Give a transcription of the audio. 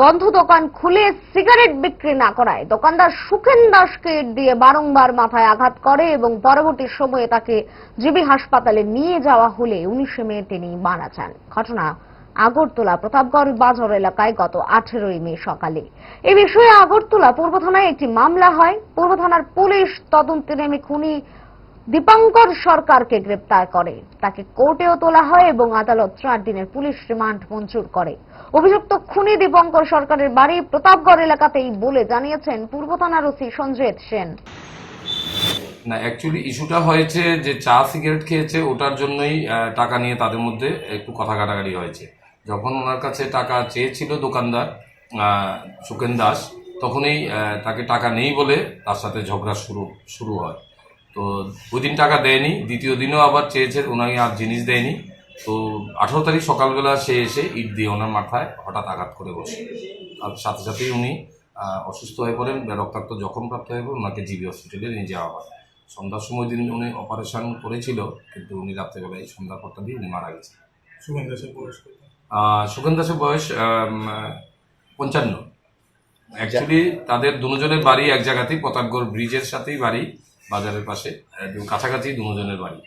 বন্ধ দোকান খুলে সিগারেট বিক্রি না করায়। দোকানদার সুখেন দাসকে দিয়ে বারংবার মাথায় আঘাত করে এবং পরবর্তী সময়ে তাকে জিবি হাসপাতালে নিয়ে যাওয়া হলে উনিশে মে তিনি মারা যান। ঘটনা আগরতলা, প্রতাপগড় বাজার এলাকায় গত আঠেরোই মে সকালে। এ বিষয়ে আগরতলা পূর্ব থানায় একটি মামলা হয়। পূর্ব থানার পুলিশ তদন্তে নেমে খুনি দীপঙ্কর সরকারকে গ্রেপ্তার করে। তাকে কোর্টেও তোলা হয় এবং আদালত চার দিনের পুলিশ রিমান্ড মঞ্জুর করে। অভিযুক্ত খুনি দীপঙ্কর সরকারের বাড়ি প্রতাপগড় এলাকাতেই বলে জানিয়েছেন পূর্ব থানার ওসি সঞ্জয় সেন। না অ্যাকচুয়ালি ইস্যুটা হয়েছে যে চা সিগারেট খেয়েছে, ওটার জন্যই টাকা নিয়ে তাদের মধ্যে একটু কথা কাটাকাটি হয়েছে। যখন ওনার কাছে টাকা চেয়েছিল দোকানদার সুকেন দাস, তখনই তাকে টাকা নেই বলে তার সাথে ঝগড়া শুরু শুরু হয়। তো ওই দিন টাকা দেয়নি দ্বিতীয় দিনও আবার চেয়েছে ওনাকে আর জিনিস দেয়নি। তো আঠারো তারিখ সকালবেলা সে এসে ইট দিয়ে ওনার মাথায় হঠাৎ আঘাত করে বসে। আর সাথে সাথেই উনি অসুস্থ হয়ে পড়েন রক্তাক্ত জখম প্রাপ্ত হয়ে পড়েন ওনাকে জিবি হসপিটালে নিয়ে যাওয়া হয়। সন্ধ্যার সময় দিন উনি অপারেশন করেছিল কিন্তু উনি রাত্রেবেলায় সন্ধ্যার পরটা দিয়ে উনি মারা গেছেন। সুগন্ধ দাসের বয়স সুগন্ধ দাসের বয়স পঞ্চান্ন। অ্যাকচুয়ালি তাদের দুজনের বাড়ি এক জায়গাতেই প্রতাপগড় ব্রিজের সাথেই বাড়ি। বাজারের পাশে একদম কাছাকাছি দুজনের বাড়ি।